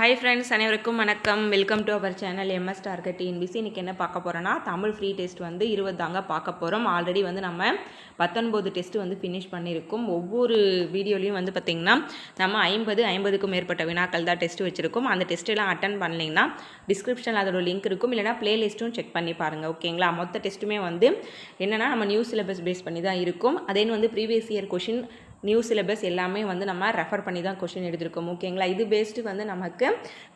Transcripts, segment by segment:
Hi friends அனைவருக்கும் வணக்கம். Welcome to our channel MS target TNPSC இன்றைக்கி என்ன பார்க்க போகிறோன்னா தமிழ் ஃப்ரீ டெஸ்ட் வந்து இருபது தாங்க பார்க்க போகிறோம் ஆல்ரெடி வந்து நம்ம பத்தொன்பது டெஸ்ட் வந்து ஃபினிஷ் பண்ணியிருக்கோம். ஒவ்வொரு வீடியோலையும் வந்து பார்த்திங்கன்னா நம்ம ஐம்பது ஐம்பதுக்கும் மேற்பட்ட வினாக்கள் தான் டெஸ்ட் வச்சுருக்கோம். அந்த டெஸ்ட்டெல்லாம் அட்டன் பண்ணலைங்கன்னா டிஸ்கிரிப்ஷனில் அதோட லிங்க் இருக்கும். இல்லைனா ப்ளேலிஸ்ட்டும் செக் பண்ணி பாருங்கள் ஓகேங்களா மொத்த டெஸ்ட்டுமே வந்து என்னென்னா நம்ம நியூ சிலபஸ் பேஸ் பண்ணி தான் இருக்கும். அதே வந்து previous year question new syllabus எல்லாமே வந்து நம்ம ரெஃபர் பண்ணி தான் கொஷின் எடுத்திருக்கோம் ஓகேங்களா இது பேஸ்டு வந்து நமக்கு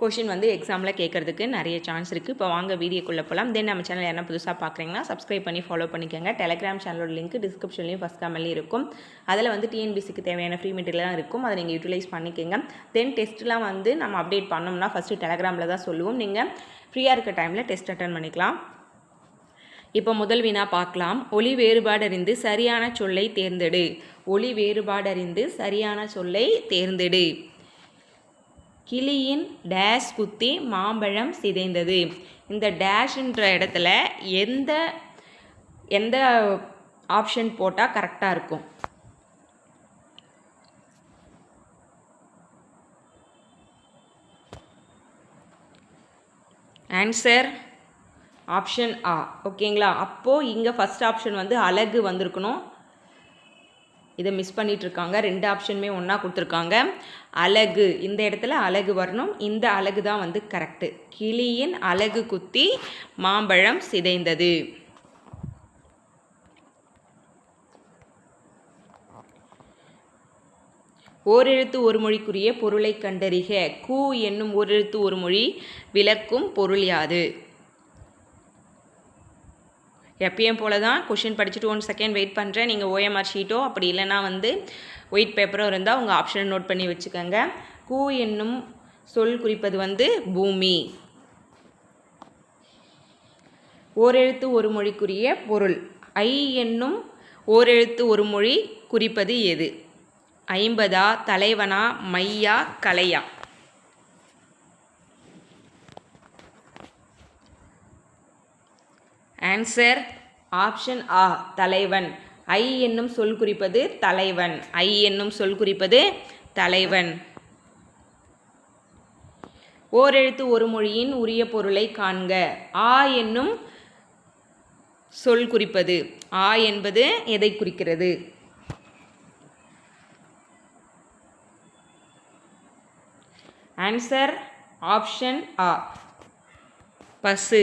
கொஷின் வந்து எக்ஸாமில் கேட்குறதுக்கு நிறைய சான்ஸ் இருக்குது இப்போ வாங்க வீடியோக்குள்ளே போகலாம் தென் நம்ம சேனல் என்ன புதுசாக பார்க்குறீங்கன்னா சப்ஸ்கிரைப் பண்ணி ஃபாலோ பண்ணிக்கோங்க. டெலிகிராம் சேனலோட லிங்க் டிஸ்கிரிப்ஷன்லையும் ஃபஸ்ட் கமெண்ட்லையும் இருக்கும். அதில் வந்து டிஎன்பிசிக்கு தேவையான ஃப்ரீ மெட்டீரியலாம் இருக்கும். அதை நீங்கள் யூட்டிலைஸ் பண்ணிக்கோங்க. தென் டெஸ்ட்லாம் வந்து நம்ம அப்டேட் பண்ணோம்னா ஃபஸ்ட்டு டெலகிராமில் தான் சொல்லுவோம். நீங்கள் ஃப்ரீயாக இருக்க டைமில் டெஸ்ட் அட்டன் பண்ணிக்கலாம். இப்போ முதல் வினா பார்க்கலாம். ஒளி வேறுபாடறிந்து சரியான சொல்லை தேர்ந்தெடு. ஒளி வேறுபாடறிந்து சரியான சொல்லை தேர்ந்தெடு. கிளியின் டேஷ் குத்தி மாம்பழம் சிதைந்தது. இந்த டேஷ்ன்ற இடத்துல எந்த எந்த ஆப்ஷன் போட்டால் கரெக்டாக இருக்கும்? ஆன்சர் ஆப்ஷன் ஆ. ஓகேங்களா? அப்போது இங்கே ஃபஸ்ட் ஆப்ஷன் வந்து அழகு வந்திருக்கணும். இதை மிஸ் பண்ணிகிட்ருக்காங்க ரெண்டு ஆப்ஷனுமே ஒன்றா கொடுத்துருக்காங்க. அழகு இந்த இடத்துல அழகு வரணும். இந்த அழகு தான் வந்து கரெக்டு கிளியின் அழகு குத்தி மாம்பழம் சிதைந்தது. ஓரெழுத்து ஒரு மொழிக்குரிய பொருளை கண்டறிக. கூ என்னும் ஓரெழுத்து ஒரு மொழி விளக்கும் பொருள் யாது? எப்பயும் போல தான் கொஷின் படிச்சுட்டு ஒன் செகண்ட் வெயிட் பண்ணுறேன் நீங்கள் ஓஎம்ஆர் ஷீட்டோ அப்படி இல்லைனா வந்து ஒயிட் பேப்பரோ இருந்தால் உங்கள் ஆப்ஷனை நோட் பண்ணி வச்சுக்கோங்க. கூ என்னும் சொல் குறிப்பது வந்து பூமி. ஓரெழுத்து ஒரு மொழிக்குரிய பொருள். ஐ என்னும் ஓரெழுத்து ஒரு மொழி குறிப்பது எது? ஐம்பதா தலைவனா மையா கலையா? ஆன்சர் ஆப்ஷன் ஆ தலைவன். ஐ என்னும் சொல் குறிப்பது தலைவன். ஐ என்னும் சொல் குறிப்பது தலைவன். ஓரெழுத்து ஒரு மொழியின் உரிய பொருளை காண்க. ஆ என்னும் சொல் குறிப்பது. ஆ என்பது எதை குறிக்கிறது? ஆன்சர் ஆப்ஷன் ஆ பசு.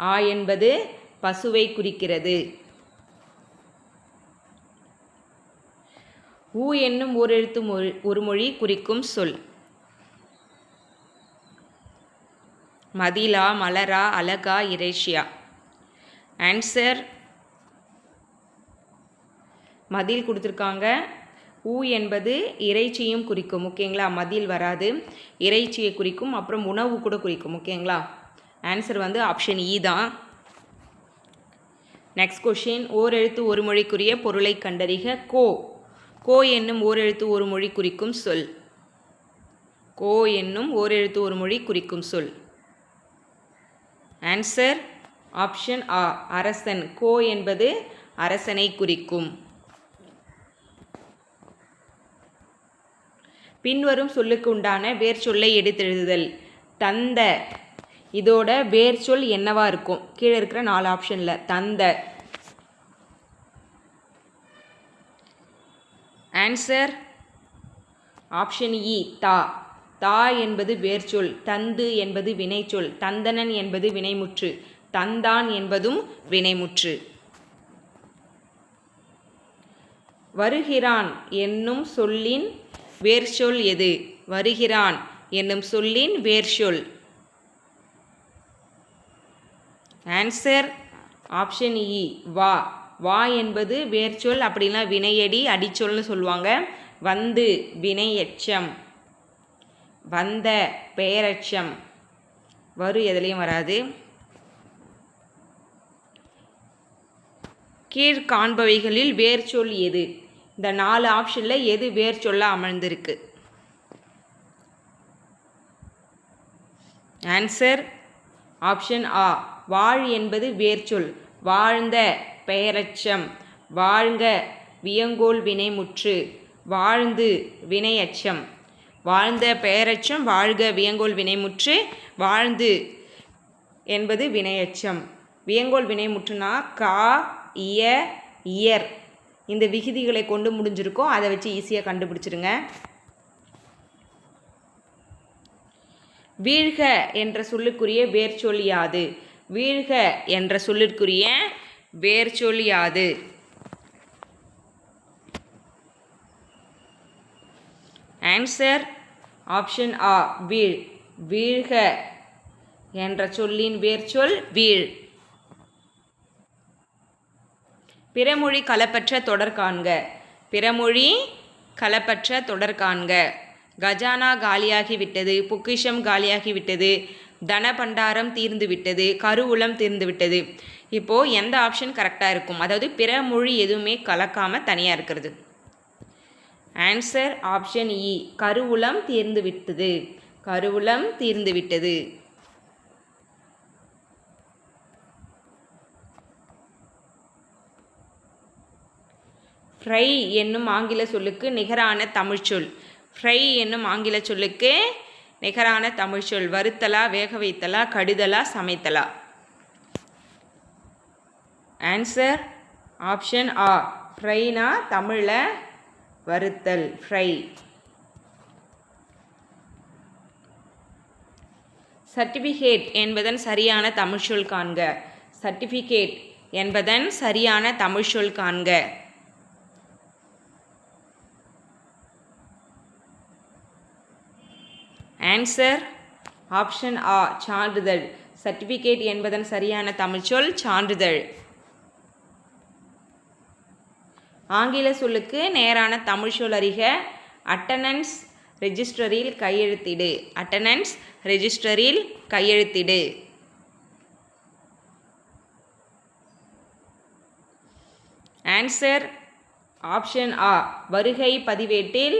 ஆ என்பது பசுவை குறிக்கிறது. ஊ என்னும் ஓரெழுத்து மொழி ஒரு மொழி குறிக்கும் சொல். மதிலா மலரா அழகா இரேஷியா ஆன்சர் மதில் கொடுத்துருக்காங்க. ஊ என்பது இறைச்சியும் குறிக்கும் ஓகேங்களா? மதில் வராது. இறைச்சியை குறிக்கும் அப்புறம் உணவு கூட குறிக்கும் ஓகேங்களா? ஆன்சர் வந்து ஆப்ஷன் இ e தான். நெக்ஸ்ட் கொஷின் ஓரெழுத்து ஒரு மொழிக்குரிய பொருளை கண்டறிக. கோ. கோ என்னும் ஓரெழுத்து ஒரு மொழி குறிக்கும் சொல். கோ என்னும் ஓரெழுத்து ஒரு மொழி குறிக்கும் சொல். ஆன்சர் ஆப்ஷன் ஆ அரசன். கோ என்பது அரசனை குறிக்கும். பின்வரும் சொல்லுக்கு உண்டான வேர் சொல்லை எடுத்தெழுதுதல். தந்த. இதோட வேர் சொல் என்னவா இருக்கும்? கீழே இருக்கிற நாலு ஆப்ஷனில் தந்த. ஆன்சர் ஆப்ஷன் இ தா. தா என்பது வேர்ச்சொல் தந்து என்பது வினைச்சொல் தந்தனன் என்பது வினைமுற்று தந்தான் என்பதும் வினைமுற்று. வருகிறான் என்னும் சொல்லின் வேர்ச்சொல் எது? வருகிறான் என்னும் சொல்லின் வேர்ச்சொல். ஆன்சர் ஆப்ஷன் இ வா. வா என்பது வேர்ச்சொல் அப்படின்னா வினையடி அடிச்சொல்னு சொல்லுவாங்க. வந்து வினை எச்சம் வந்த பெயரச்சம். வரு எதுலேயும் வராது. கீழ்காண்பவைகளில் வேர்ச்சொல் எது? இந்த நாலு ஆப்ஷனில் எது வேர்ச்சொல்ல அமர்ந்திருக்கு? ஆன்சர் ஆப்ஷன் ஆ. வாழ் என்பது வேர்ச்சொல் வாழ்ந்த பெயரச்சம். வாழ்க வியங்கோல் வினை முற்று வாழ்ந்து வினையச்சம். வாழ்ந்த பெயரச்சம் வாழ்க வியங்கோல் வினைமுற்று வாழ்ந்து என்பது வினையச்சம். வியங்கோல் வினைமுற்றுனா கா இய இயர். இந்த விகுதிகளை கொண்டு முடிஞ்சிருக்கோம். அதை வச்சு ஈஸியாக கண்டுபிடிச்சிருங்க. வீழ்க என்ற சொல்லுக்குரிய வேர்ச்சொல் யாது? வீழ்க என்ற சொல்லிற்குரிய வேர்ச்சொல் யாது ஆன்சர் ஆப்ஷன் ஆ வீழ் வீழ்க என்ற சொல்லின் வேர்ச்சொல் வீழ். பிறமொழி கலப்பற்ற தொடர் காண்க. பிறமொழி கலப்பற்ற தொடர் காண்க. கஜானா காலியாகிவிட்டது பொக்கிஷம் காலியாகிவிட்டது தனபண்டாரம் தீர்ந்து விட்டது கருவூலம் தீர்ந்து விட்டது இப்போது எந்த ஆப்ஷன் கரெக்டாக இருக்கும்? அதாவது பிற மொழி எதுவுமே கலக்காமல் தனியாக இருக்கிறது. ஆன்சர் ஆப்ஷன் இ e. கருவூலம் தீர்ந்து விட்டது கருவூலம் தீர்ந்து விட்டது ஃப்ரை என்னும் ஆங்கில சொல்லுக்கு நிகரான தமிழ்ச்சொல். ஃப்ரை என்னும் ஆங்கில சொல்லுக்கு நிகரான தமிழ்ச்சொல் வருத்தலா வேக வைத்தலா கடுதலா சமைத்தலா? ஆன்சர் ஆப்ஷன் ஆ ஃப்ரைனா தமிழில் வருத்தல் ஃப்ரை சர்டிஃபிகேட் என்பதன் சரியான தமிழ்ச்சொல் காண்க. சர்டிஃபிகேட் என்பதன் சரியான தமிழ்ச்சொல் காண்க. ஆன்சர் ஆப்ஷன் ஆ சான்றிதழ். சர்டிஃபிகேட் என்பதன் சரியான தமிழ்ச்சொல் சான்றிதழ். ஆங்கில சொல்லுக்கு நேரான தமிழ்ச்சொல் அறிக. அட்டனன்ஸ் ரெஜிஸ்டரில் கையெழுத்திடு. அட்டனன்ஸ் ரெஜிஸ்டரில் கையெழுத்திடு. ஆன்சர் ஆப்ஷன் ஆ வருகை பதிவேட்டில்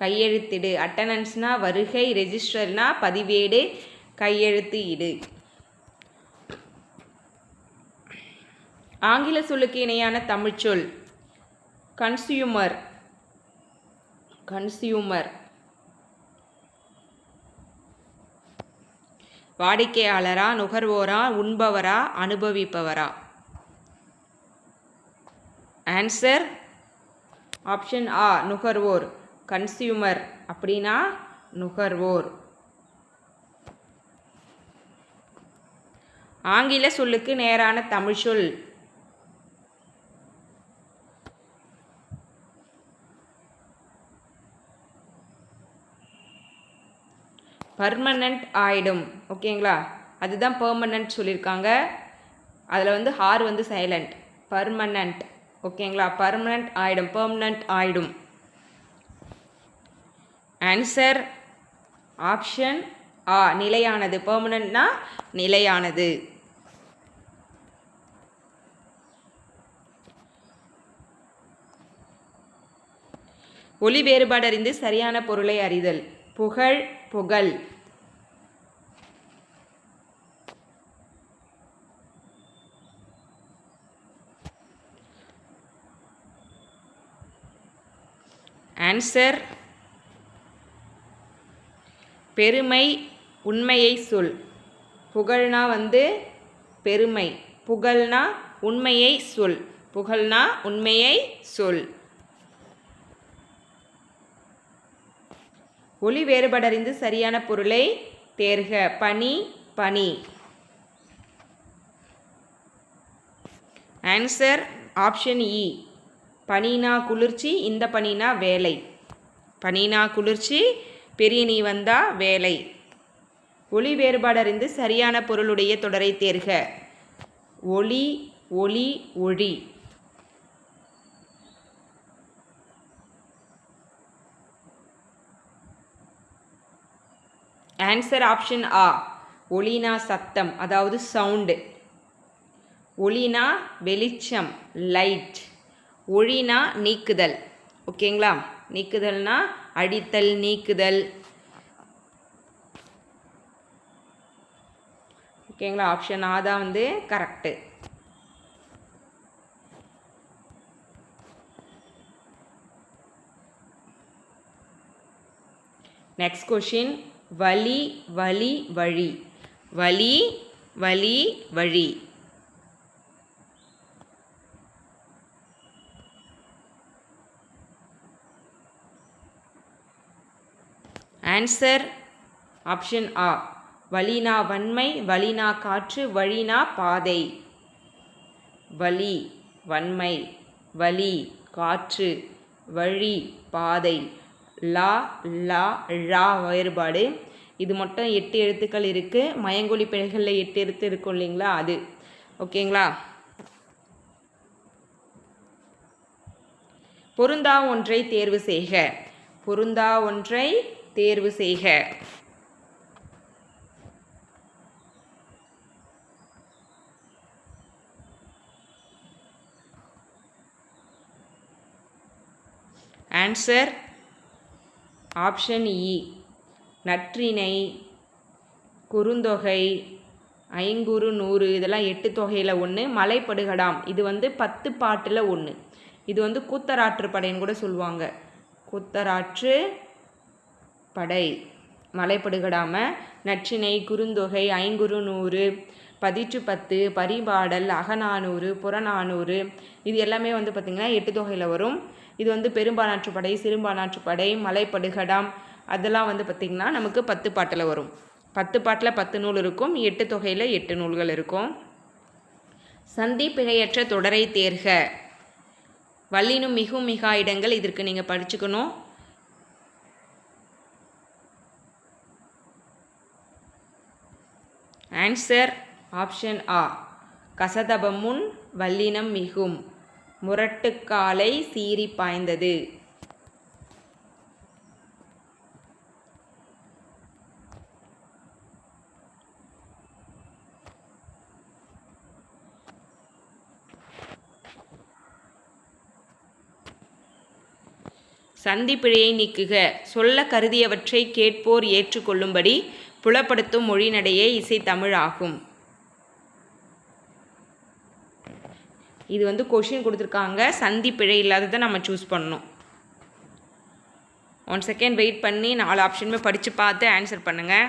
கையெழுத்திடு. அட்டனன்ஸ்னா வருகை ரெஜிஸ்டர்னா பதிவேடு கையெழுத்து இடு. ஆங்கில சொல்லுக்கு இணையான தமிழ்ச்சொல் கன்சியூமர் கன்சியூமர் வாடிக்கையாளரா நுகர்வோரா உண்பவரா அனுபவிப்பவரா? ஆன்சர் ஆப்ஷன் ஆ நுகர்வோர். கன்சியூமர் அப்படின்னா நுகர்வோர். ஆங்கில சொல்லுக்கு நேரான தமிழ் சொல். பர்மனண்ட் ஆயிடும். ஓகேங்களா? அதுதான் பெர்மனண்ட் சொல்லியிருக்காங்க அதில் வந்து ஹார் வந்து சைலண்ட் பர்மனண்ட் ஓகேங்களா? பர்மனண்ட் ஆயிடும். பெர்மனண்ட் ஆயிடும். ஆன்சர் ஆப்ஷன் ஆ நிலையானது. பெர்மனண்ட்னா நிலையானது. ஒளி வேறுபாடு அறிந்து சரியான பொருளை அறிதல். புகழ் புகழ். ஆன்சர் பெருமை உண்மையை சொல். புகழ்னா வந்து பெருமை. புகழ்னா உண்மையை சொல். புகழ்னா உண்மையை சொல். ஒளி வேறுபாடறிந்து சரியான பொருளை தேர்க. பனி பனி ஆன்சர் ஆப்ஷன் இ பனினா குளிர்ச்சி இந்த பனினா வேலை. பனினா குளிர்ச்சி பெரிய நீ வந்தா வேலை. ஒளி வேறுபாடு அறிந்து சரியான பொருளுடைய தொடரை தேர்க. ஒளி ஒளி ஒளி ஆன்சர் ஆப்ஷன் ஆ ஒளினா சத்தம் அதாவது சவுண்டு ஒளினா வெளிச்சம் லைட் ஒளினா நீக்குதல். ஓகேங்களா நீக்குதல்னா அடித்தல் நீக்குதல். ஓகேங்களா ஆப்ஷன் ஆ தான் வந்து கரெக்டு நெக்ஸ்ட் கொஷின் வலி வலி வழி. வலி வலி வழி. ஆன்சர் ஆப்ஷன் ஆ வலினா வன்மை வலினா காற்று வழினா பாதை. வலி வன்மை வலி காற்று வழி பாதை. லா லா ழா வேறுபாடு. இது மட்டும் எட்டு எழுத்துக்கள் இருக்குது மயங்கொழி பிழைகளில் எட்டு எழுத்து இருக்கும் இல்லைங்களா? அது. ஓகேங்களா? பொருந்தா ஒன்றை தேர்வு செய்க. பொருந்தா ஒன்றை தேர்வு செய்க. ஆன்சர் ஆப்ஷன் இ நற்றிணை குறுந்தொகை ஐங்குறு நூறு இதெல்லாம் எட்டு தொகையில் ஒன்று மலைப்படுகடாம். இது வந்து பத்து பாட்டில் ஒன்று இது வந்து கூத்தராற்று படைன்னு கூட சொல்லுவாங்க. கூத்தராற்று படை. மலைப்படுகடாம நற்றினை குறுந்தொகை ஐங்குறு நூறு பதிற்று பத்து பரிபாடல் அகநானூறு புறநானூறு இது எல்லாமே வந்து பார்த்திங்கன்னா எட்டு தொகையில் வரும். இது வந்து பெரும்பாலாற்றுப்படை சிறுபாலாற்றுப்படை மலைப்படுகடாம் அதெல்லாம் வந்து பார்த்திங்கன்னா நமக்கு பத்து பாட்டில் வரும். பத்து பாட்டில் பத்து நூல் இருக்கும் எட்டு தொகையில் எட்டு நூல்கள் இருக்கும். சந்தி பிழையற்ற தொடரை தேர்க. வல்லினும் மிகும் மிகா இடங்கள் இதற்கு நீங்கள் படிச்சுக்கணும். ஆன்சர் ஆப்ஷன் ஆ கசதபமுன் வல்லினம் மிகும். முரட்டுக்காலை சீறி பாய்ந்தது. சந்திப்பிழையை நீக்குக. சொல்ல கருதியவற்றை கேட்போர் ஏற்றுக்கொள்ளும்படி புலப்படுத்தும் மொழிநடையே இசைத்தமிழ் ஆகும் இது வந்து கொஷின் கொடுத்துருக்காங்க. சந்தி பிழை இல்லாததை நம்ம சூஸ் பண்ணணும். ஒன் செகண்ட் வெயிட் பண்ணி நாலு ஆப்ஷனுமே படித்து பார்த்து ஆன்சர் பண்ணுங்கள்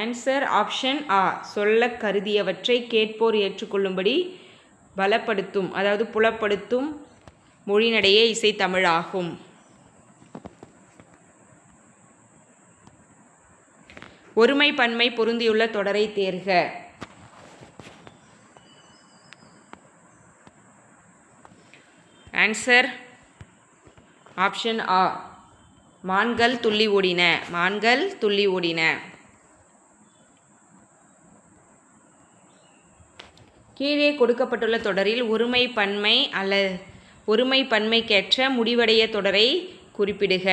ஆன்சர் ஆப்ஷன் ஆ சொல்ல கருதியவற்றை கேட்போர் ஏற்றுக்கொள்ளும்படி பலப்படுத்தும் அதாவது புலப்படுத்தும் மொழிநடையே இசைத்தமிழாகும் ஒருமை பன்மை பொருந்தியுள்ள தொடரை தேர்க. ஆன்சர் ஆப்ஷன் ஆ மான்கள் துள்ளி ஓடின மான்கள் துள்ளி ஓடின. கீழே கொடுக்கப்பட்டுள்ள தொடரில் ஒருமை பன்மை அல்ல ஒருமை பன்மைக்கேற்ற முடிவடைய தொடரை குறிப்பிடுக.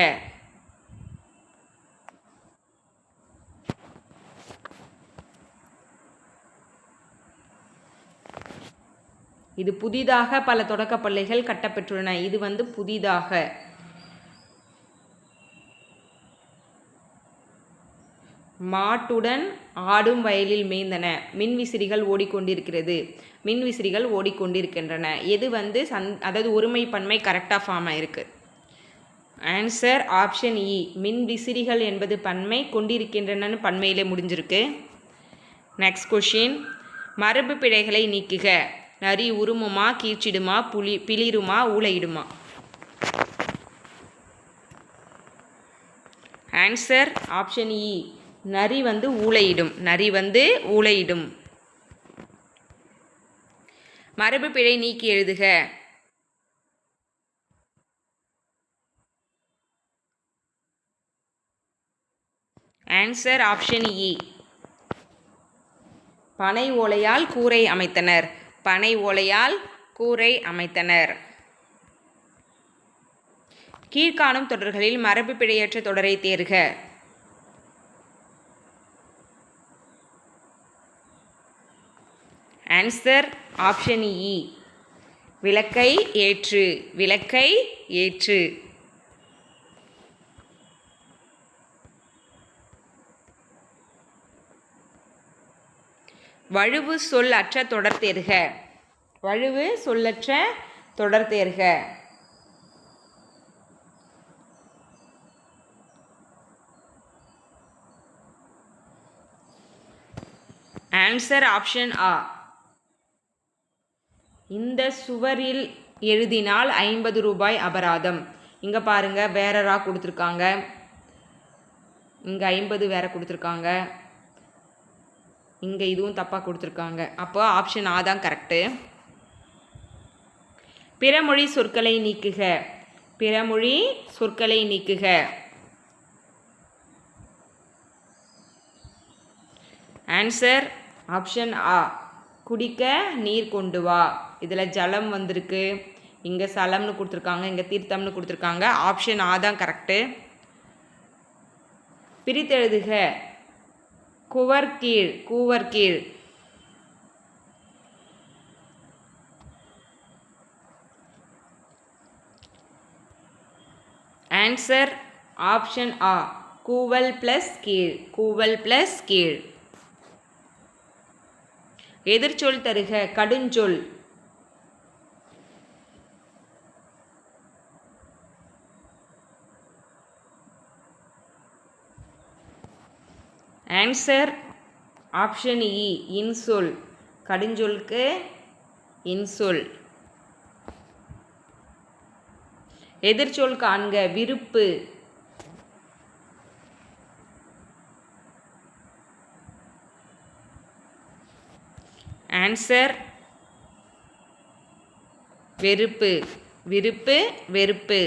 இது புதிதாக பல தொடக்கப்பள்ளிகள் கட்டப்பெற்றுள்ளன. இது வந்து புதிதாக. மாட்டுடன் ஆடும் வயலில் மேய்ந்தன. மின்விசிறிகள் ஓடிக்கொண்டிருக்கிறது. மின்விசிறிகள் ஓடிக்கொண்டிருக்கின்றன. எது வந்து சந் அதாவது ஒருமை பன்மை கரெக்டாக ஃபார்ம் ஆயிருக்கு? ஆன்சர் ஆப்ஷன் இ மின் விசிறிகள் என்பது பன்மை கொண்டிருக்கின்றனன்னு பன்மையிலே முடிஞ்சிருக்கு. நெக்ஸ்ட் கொஷின் மரபு பிழைகளை நீக்குக. நரி உருமுமா கீச்சிடுமா புலி பிளிருமா ஊழையிடுமா ஆன்சர் ஆப்ஷன் இ நரி வந்து ஊழையிடும் நரி வந்து ஊழையிடும் மரபு பிழை நீக்கி எழுதுக. ஆன்சர் ஆப்ஷன் இ பனை ஓலையால் கூரை அமைத்தனர். பனை ஓலையால் கூரை அமைத்தனர். கீழ்காணும் தொடர்களில் மரபு பிழையற்ற தொடரை தேர்க. ஆன்சர் ஆப்ஷன் இ விளக்கை ஏற்று விளக்கை ஏற்று. வழுவு சொல் அற்ற தொடர் தேர்க. வழுவு சொல்லற்ற தொடர் தேர்க. ஆன்சர் ஆப்ஷன் ஆ இந்த சுவரில் எழுதினால் ஐம்பது ரூபாய் அபராதம். இங்கே பாருங்க வேற ரா கொடுத்துருக்காங்க. இங்கே ஐம்பது வேற கொடுத்துருக்காங்க. இங்கே இதுவும் தப்பாக கொடுத்துருக்காங்க. அப்போ ஆப்ஷன் ஆ தான் கரெக்டு பிறமொழி சொற்களை நீக்குக. பிறமொழி சொற்களை நீக்குக. ஆன்சர் ஆப்ஷன் ஆ குடிக்க நீர் கொண்டு வா. இதில் ஜலம் வந்திருக்கு. இங்கே சலம்னு கொடுத்துருக்காங்க இங்கே தீர்த்தம்னு கொடுத்துருக்காங்க. ஆப்ஷன் ஆ தான் கரெக்டு பிரித்தெழுதுக. குவர் கீழ் கூவர் கீழ் ஆன்சர் ஆப்ஷன் ஆ கூவல் ப்ளஸ் கீழ். கூவல் ப்ளஸ் கீழ். எதிர்ச்சொல் தருக. கடுஞ்சொல். ஆன்சர் ஆப்ஷன் இ e, இன்சொல் கடுஞ்சொல்க்கு இன்சொல் எதிர்ச்சொல் காண்க விருப்பு. ஆன்சர் வெறுப்பு. விருப்பு வெறுப்பு.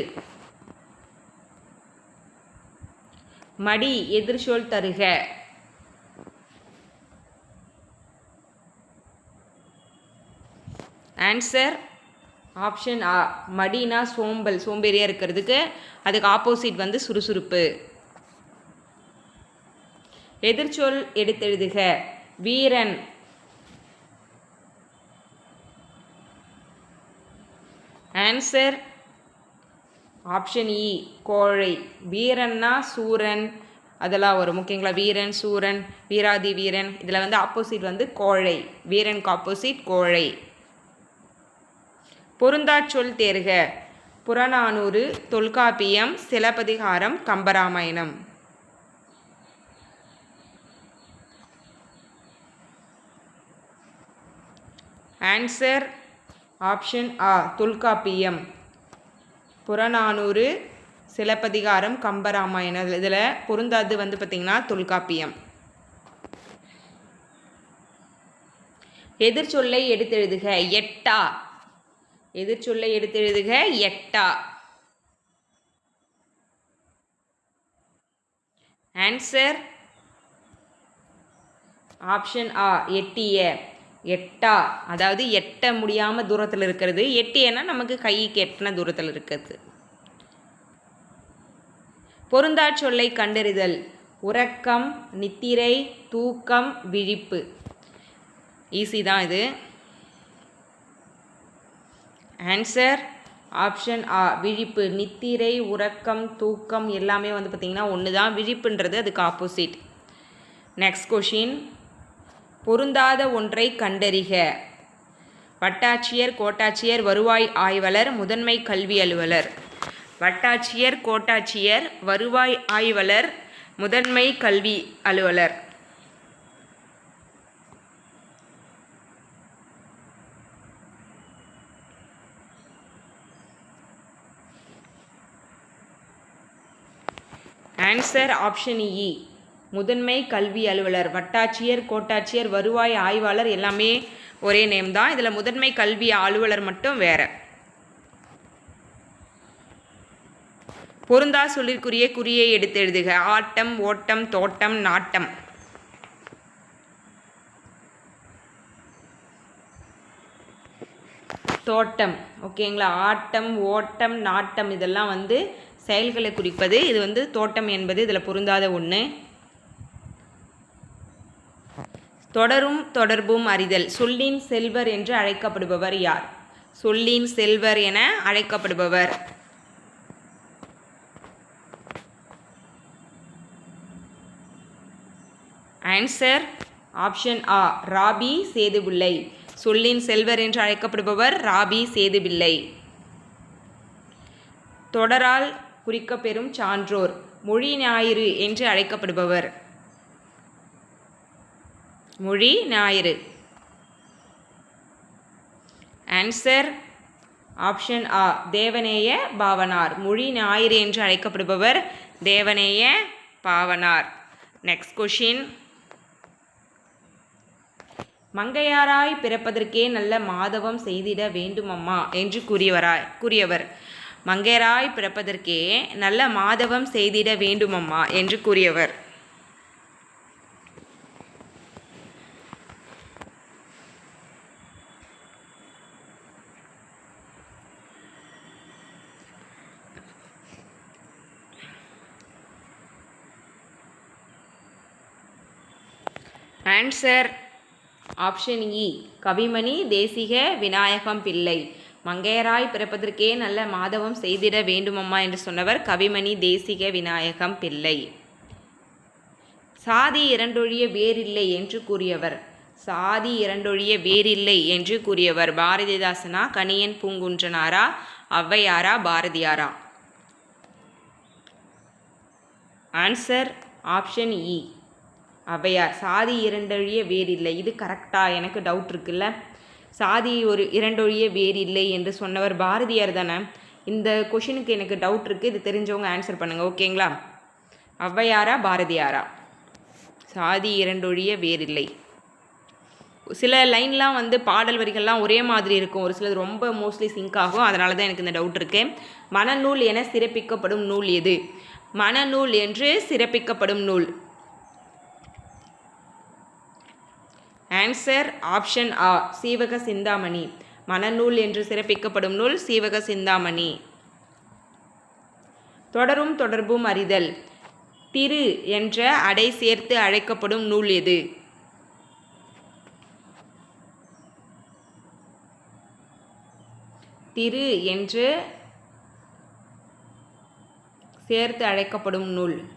மடி எதிர்ச்சொல் தருக. ஆன்சர் ஆப்ஷன் ஆ மடினா சோம்பல் சோம்பேறியாக இருக்கிறதுக்கு அதுக்கு ஆப்போசிட் வந்து சுறுசுறுப்பு. எதிர்ச்சொல் எடுத்தெழுதுக. வீரன். ஆன்சர் ஆப்ஷன் இ கோழை. வீரன்னா சூரன். அதெல்லாம் வரும் ஓகேங்களா? வீரன் சூரன் வீராதி வீரன். இதில் வந்து ஆப்போசிட் வந்து கோழை. வீரனுக்கு ஆப்போசிட் கோழை. பொருந்தாச்சொல் தேர்க புறநானூறு தொல்காப்பியம் சிலப்பதிகாரம் கம்பராமாயணம். ஆன்சர் ஆப்ஷன் ஆ தொல்காப்பியம். புறநானூறு சிலப்பதிகாரம் கம்பராமாயணம். இதில் பொருந்தாது வந்து பார்த்திங்கன்னா தொல்காப்பியம். எதிர்ச்சொல்லை எடுத்தெழுதுக. எட்டா. எதிர்ச்சொல்லை எடுத்தெழுதுக எட்டா. ஆன்சர் ஆப்ஷன் ஆ எட்டிய. எட்டா. அதாவது எட்ட முடியாமல் தூரத்தில் இருக்கிறது. எட்டியன்னா நமக்கு கைக்கு எட்டின தூரத்தில் இருக்கிறது. பொருந்தா சொல்லை கண்டறிதல். உறக்கம் நித்திரை தூக்கம் விழிப்பு. ஈஸி தான் இது. ஆன்சர் ஆப்ஷன் ஆ விழிப்பு நித்திரை உறக்கம் தூக்கம் எல்லாமே வந்து பார்த்திங்கன்னா ஒன்று தான் விழிப்புன்றது அதுக்கு ஆப்போசிட் நெக்ஸ்ட் கொஷின் பொருந்தாத ஒன்றை கண்டறிக. வட்டாட்சியர் கோட்டாட்சியர் வருவாய் ஆய்வாளர் முதன்மை கல்வி அலுவலர். வட்டாட்சியர் கோட்டாட்சியர் வருவாய் ஆய்வாளர் முதன்மை கல்வி அலுவலர். ஆன்சர் ஆப்ஷன் இ. முதன்மை கல்வி அலுவலர் வட்டாட்சியர் கோட்டாட்சியர் வருவாய் ஆய்வாளர் எல்லாமே ஒரே நேம் தான். இதில் முதன்மை கல்வி அலுவலர் மட்டும் வேற. பொருந்தா சொல்லிற்குரிய குறியை எடுத்து எழுதுக. ஆட்டம் ஓட்டம் தோட்டம் நாட்டம். தோட்டம். ஓகேங்களா? ஆட்டம் ஓட்டம் நாட்டம் இதெல்லாம் வந்து செயல்களை குறிப்பது இது வந்து தோட்டம் என்பது இதில் பொருந்தாத ஒன்று தொடரும் தொடர்பும் அறிதல். சொல்லின் செல்வர் என்று அழைக்கப்படுபவர் யார்? சொல்லின் செல்வர் என அழைக்கப்படுபவர். ஆன்சர் ஆப்ஷன் ஆ ராபி சேதுபிள்ளை. சொல்லின் செல்வர் என்று அழைக்கப்படுபவர் ராபி சேதுபிள்ளை. தொடரால் குறிக்கப்பெறும் சான்றோர் மொழி ஞாயிறு என்று அழைக்கப்படுபவர். மொழி ஞாயிறு. ஆன்சர் ஆப்ஷன் ஆ தேவநேய பாவனார். மொழி ஞாயிறு என்று அழைக்கப்படுபவர் தேவநேய பாவனார். நெக்ஸ்ட் கொஷின் மங்கையாராய் பிறப்பதற்கே நல்ல மாதவம் செய்திட வேண்டுமம்மா என்று கூறியவராய் கூறியவர். மங்கையராய் பிறப்பதற்கே நல்ல மாதவம் செய்திட வேண்டுமம்மா என்று கூறியவர். ஆன்சர் ஆப்ஷன் இ கவிமணி தேசிக விநாயகம் பிள்ளை. மங்கையராய் பிறப்பதற்கே நல்ல மாதவம் செய்திட வேண்டுமம்மா என்று சொன்னவர் கவிமணி தேசிக விநாயகம் பிள்ளை. சாதி இரண்டொழிய வேறில்லை என்று கூறியவர். சாதி இரண்டொழிய வேறில்லை என்று கூறியவர். பாரதிதாசனா கணியன் பூங்குன்றனாரா ஔவையாரா பாரதியாரா? ஆன்சர் ஆப்ஷன் இ ஔவையார் சாதி இரண்டொழிய வேறில்லை. இது கரெக்டா எனக்கு டவுட் இருக்குல்ல. சாதி ஒரு இரண்டொழிய வேறில்லை என்று சொன்னவர் பாரதியார் தானே? இந்த கொஷினுக்கு எனக்கு டவுட் இருக்குது இது தெரிஞ்சவங்க ஆன்சர் பண்ணுங்கள் ஓகேங்களா ஔவையாரா பாரதியாரா? சாதி இரண்டொழிய வேறில்லை சில லைன்லாம் வந்து பாடல் வரிகள்லாம் ஒரே மாதிரி இருக்கும். ஒரு சிலது ரொம்ப மோஸ்ட்லி சிங்க் ஆகும். அதனால தான் எனக்கு இந்த டவுட் இருக்கு. மனநூல் என சிறப்பிக்கப்படும் நூல் எது? மனநூல் என்று சிறப்பிக்கப்படும் நூல். ஆன்சர் ஆப்ஷன் ஆ சீவக சிந்தாமணி. மனநூல் என்று சிறப்பிக்கப்படும் நூல் சீவக சிந்தாமணி. தொடரும் தொடர்பும் அறிதல். திரு என்ற அடை சேர்த்து அழைக்கப்படும் நூல் எது? திரு என்று சேர்த்து அழைக்கப்படும் நூல்.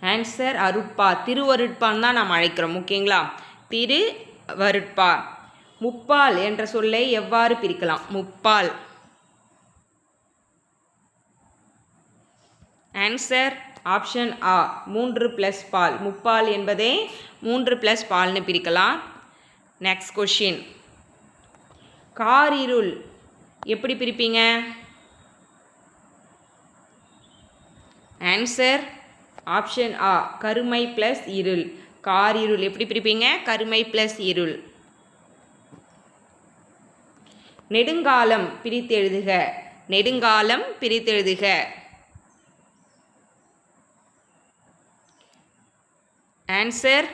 ஆன்சர் அருட்பா. திருவருட்பான்னு தான் நாம் அழைக்கிறோம் ஓகேங்களா? திரு வருட்பா முப்பால் என்ற சொல்லை எவ்வாறு பிரிக்கலாம்? முப்பால். ஆன்சர் ஆப்ஷன் ஆ மூன்று ப்ளஸ் பால். முப்பால் என்பதை மூன்று ப்ளஸ் பால்னு பிரிக்கலாம். நெக்ஸ்ட் கொஷின் காரிருள் எப்படி பிரிப்பீங்க? ஆன்சர் ஆப்ஷன் ஆ கருமை ப்ளஸ் இருள். காரிருள் எப்படி பிரிப்பீங்க? கருமை ப்ளஸ் இருள். நெடுங்காலம் பிரித்தெழுதுக நெடுங்காலம் பிரித்தெழுதுக ஆன்சர்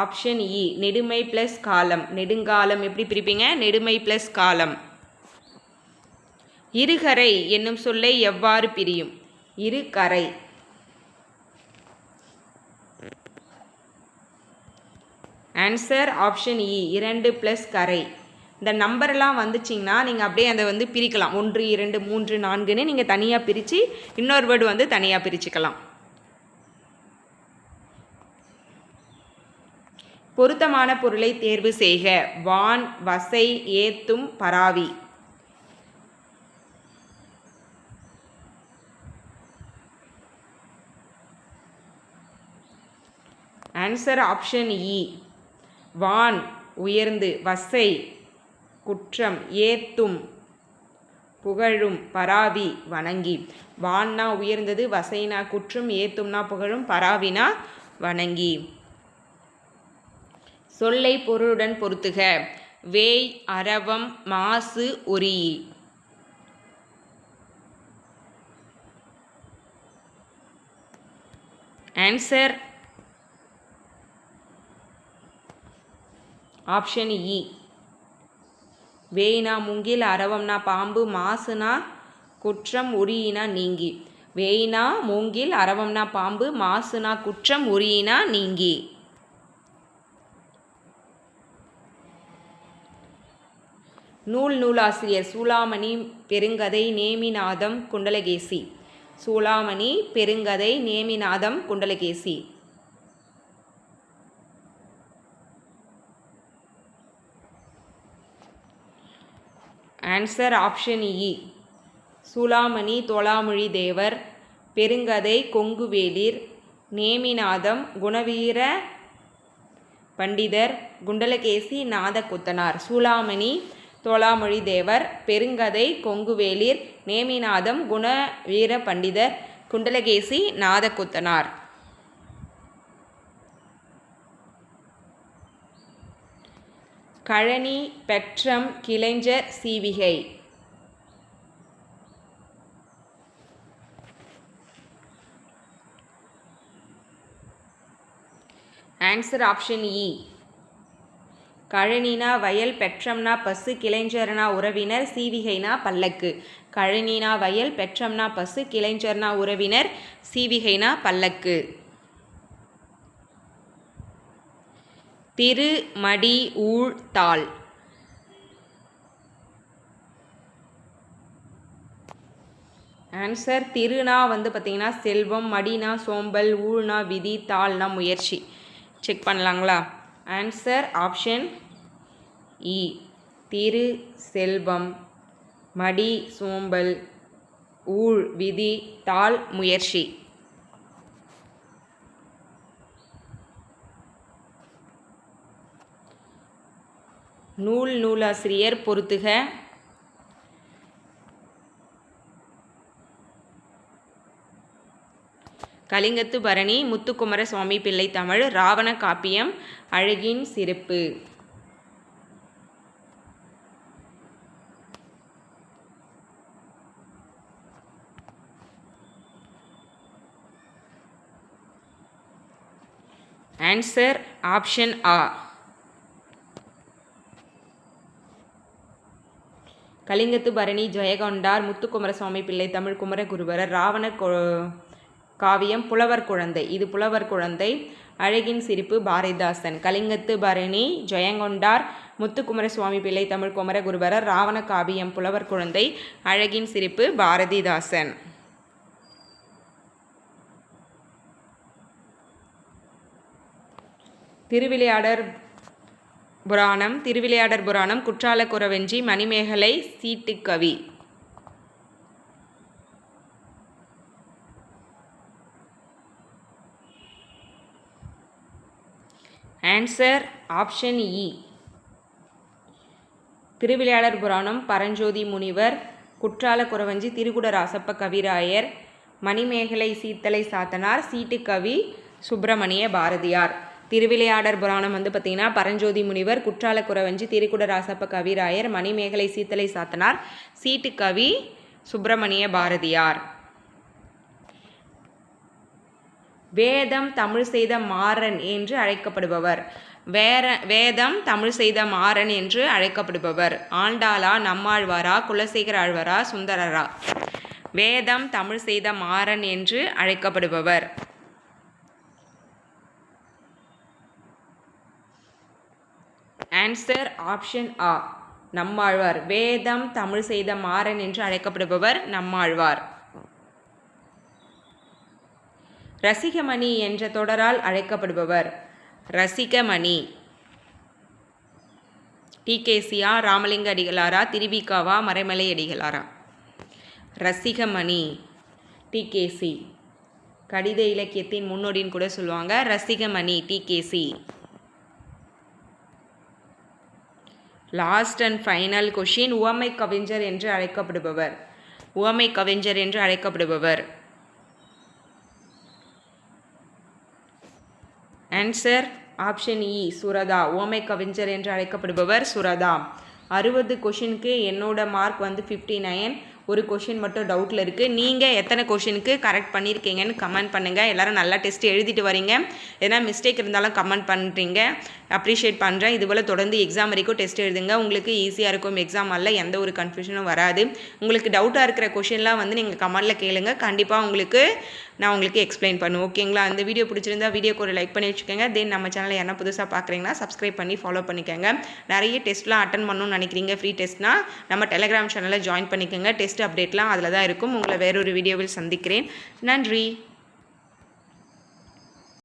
ஆப்ஷன் இ நெடுமை ப்ளஸ் காலம். நெடுங்காலம் எப்படி பிரிப்பீங்க? நெடுமை ப்ளஸ் காலம். இருகரை என்னும் சொல்லை எவ்வாறு பிரியும்? இருகரை. ஆன்சர் ஆப்ஷன் இ இரண்டு ப்ளஸ் கரை. இந்த நம்பர்லாம் வந்துச்சிங்கன்னா நீங்கள் அப்படியே அதை வந்து பிரிக்கலாம். ஒன்று இரண்டு மூன்று நான்குன்னு நீங்கள் தனியாக பிரித்து இன்னொரு வேர்டு வந்து தனியாக பிரிச்சுக்கலாம். பொருத்தமான பொருளை தேர்வு செய்க. வான் வசை ஏத்தும் பராவி. ஆன்சர் ஆப்ஷன் இ வான் உயர்ந்து வசை குற்றம் ஏத்தும் புகழும் பராவி வணங்கி. வான்னா உயர்ந்தது வசைனா குற்றம் ஏத்தும்னா புகழும் பராவினா வணங்கி. சொல்லை பொருளுடன் பொருத்துக. வேய் அரவம் மாசு ஒரி ஆன்சர் ஆப்ஷன் இ. வேயினா முங்கில் அரவம்னா பாம்பு மாசுனா குற்றம் உரியினா நீங்கி. வேயினா மூங்கில் அரவம்னா பாம்பு மாசுனா குற்றம் உரியினா நீங்கி. நூல் நூலாசிரியர் சூளாமணி பெருங்கதை நேமிநாதம் குண்டலகேசி. சூளாமணி பெருங்கதை நேமிநாதம் குண்டலகேசி. ஆன்சர் ஆப்ஷன் இ சுலாமணி தோளாமொழி தேவர் பெருங்கதை கொங்குவேலிர் நேமிநாதம் குணவீர பண்டிதர் குண்டலகேசி நாதகுத்தனார் சூளாமணி தோளாமொழி தேவர் பெருங்கதை கொங்குவேலிர் நேமிநாதம் குணவீர பண்டிதர் குண்டலகேசி நாதகுத்தனார் கழனி பெற்றம் கிளைஞ்சர் சீவிகை. ஆன்சர் ஆப்ஷன் இ கழனினா வயல் பெற்றம்னா பசு கிளைஞர்னா உறவினர் சீவிகைனா பல்லக்கு. கழனினா வயல் பெற்றம்னா பசு கிளைஞர்னா உறவினர் சீவிகைனா பல்லக்கு. திரு மடி ஆன்சர் திருனா வந்து பார்த்திங்கன்னா செல்வம் மடினா சோம்பல் ஊழ்னா விதி தாள்னா முயற்சி. செக் பண்ணலாங்களா? ஆன்சர் ஆப்ஷன் இ திரு செல்வம் மடி சோம்பல் ஊழ் விதி தாள் முயற்சி. நூல் நூலாசிரியர் பொறுத்துக கலிங்கத்து பரணி முத்துக்குமர சுவாமி பிள்ளை தமிழ் ராவண காப்பியம் அழகின் சிறப்பு. ஆன்சர் ஆப்ஷன் ஆ கலிங்கத்து பரணி ஜெயகொண்டார் முத்துக்குமரசுவாமி பிள்ளை தமிழ் குமரகுருபரர் ராவண காவியம் புலவர் குழந்தை. இது புலவர் குழந்தை அழகின் சிரிப்பு பாரதிதாசன். கலிங்கத்து பரணி ஜெயங்கொண்டார் முத்துக்குமரசுவாமி பிள்ளை தமிழ் குமர ராவண காவியம் புலவர் குழந்தை அழகின் சிரிப்பு பாரதிதாசன். திருவிளையாடர் புராணம் திருவிளையாடர் புராணம் குற்றால குறவெஞ்சி மணிமேகலை சீட்டுக்கவி. ஆன்சர் ஆப்ஷன் இ e. திருவிளையாடர் புராணம் பரஞ்சோதி முனிவர் குற்றால குறவஞ்சி திருகுட ராசப்ப கவிராயர் மணிமேகலை சீத்தலை சாத்தனார் சீட்டுக்கவி சுப்பிரமணிய பாரதியார். திருவிளையாடர் புராணம் வந்து பார்த்திங்கன்னா பரஞ்சோதி முனிவர் குற்றால குறவஞ்சி திருக்குட ராசப்ப கவிராயர் மணிமேகலை சீத்தலை சாத்தனார் கவி சுப்பிரமணிய பாரதியார். வேதம் தமிழ் செய்த மாறன் என்று அழைக்கப்படுபவர். வேற வேதம் தமிழ் செய்த மாறன் என்று அழைக்கப்படுபவர். ஆண்டாளா நம்மாழ்வாரா குலசேகர ஆழ்வாரா சுந்தரரா. வேதம் தமிழ் செய்த மாறன் என்று அழைக்கப்படுபவர். ஆன்சர் ஆப்ஷன் ஆ நம்மாழ்வார். வேதம் தமிழ் செய்த மாறன் என்று அழைக்கப்படுபவர் நம்மாழ்வார். ரசிகமணி என்ற தொடரால் அழைக்கப்படுபவர் ரசிகமணி. டிகேசியா ராமலிங்க அடிகளாரா திருவிக்காவா மறைமலை அடிகளாரா? ரசிகமணி. டிகேசி. கடித இலக்கியத்தின் முன்னோடின்னு கூட சொல்லுவாங்க. Rasikamani TKC. Last and final question உவமை கவிஞர் என்று அழைக்கப்படுபவர். உவமை கவிஞர் என்று அழைக்கப்படுபவர். ஆன்சர் ஆப்ஷன் இ சுரதா. ஓமை கவிஞர் என்று அழைக்கப்படுபவர் சுரதா. அறுபது கொஷினுக்கு என்னோட மார்க் வந்து ஃபிஃப்டி நைன் ஒரு கொஷின் மட்டும் டவுட்டில் இருக்குது நீங்கள் எத்தனை கொஷினுக்கு கரெக்ட் பண்ணியிருக்கீங்கன்னு கமெண்ட் பண்ணுங்கள் எல்லோரும் நல்லா டெஸ்ட் எழுதிட்டு வரீங்க. எதனா மிஸ்டேக் இருந்தாலும் கமெண்ட் பண்ணுறீங்க அப்ரிஷியேட் பண்ணுறேன் இதுபோல் தொடர்ந்து எக்ஸாம் வரைக்கும் டெஸ்ட் எழுதுங்க. உங்களுக்கு ஈஸியாக இருக்கும். எக்ஸாம் அல்ல எந்த ஒரு கன்ஃபியூஷனும் வராது. உங்களுக்கு டவுட்டாக இருக்கிற கொஷின்லாம் வந்து நீங்கள் கமெண்டில் கேளுங்க. கண்டிப்பாக உங்களுக்கு நான் உங்களுக்கு எக்ஸ்பிளைன் பண்ணுவேன். ஓகேங்களா அந்த வீடியோ பிடிச்சிருந்தா வீடியோக்கு ஒரு லைக் பண்ணி வச்சுக்கோங்க. தென் நம்ம சேனலை என்ன புதுசாக பார்க்குறீங்கன்னா சப்ஸ்கிரைப் பண்ணி ஃபாலோ பண்ணிக்கோங்க. நிறைய டெஸ்ட்லாம் அட்டன் பண்ணணும்னு நினைக்கிறீங்க. ஃப்ரீ டெஸ்ட்னால் நம்ம டெலிகிராம் சேனலில் ஜாயின் பண்ணிக்கோங்க. டெஸ்ட் அப்டேட்லாம் அதில் தான் இருக்கும். உங்களை வேறொரு வீடியோவில் சந்திக்கிறேன். நன்றி.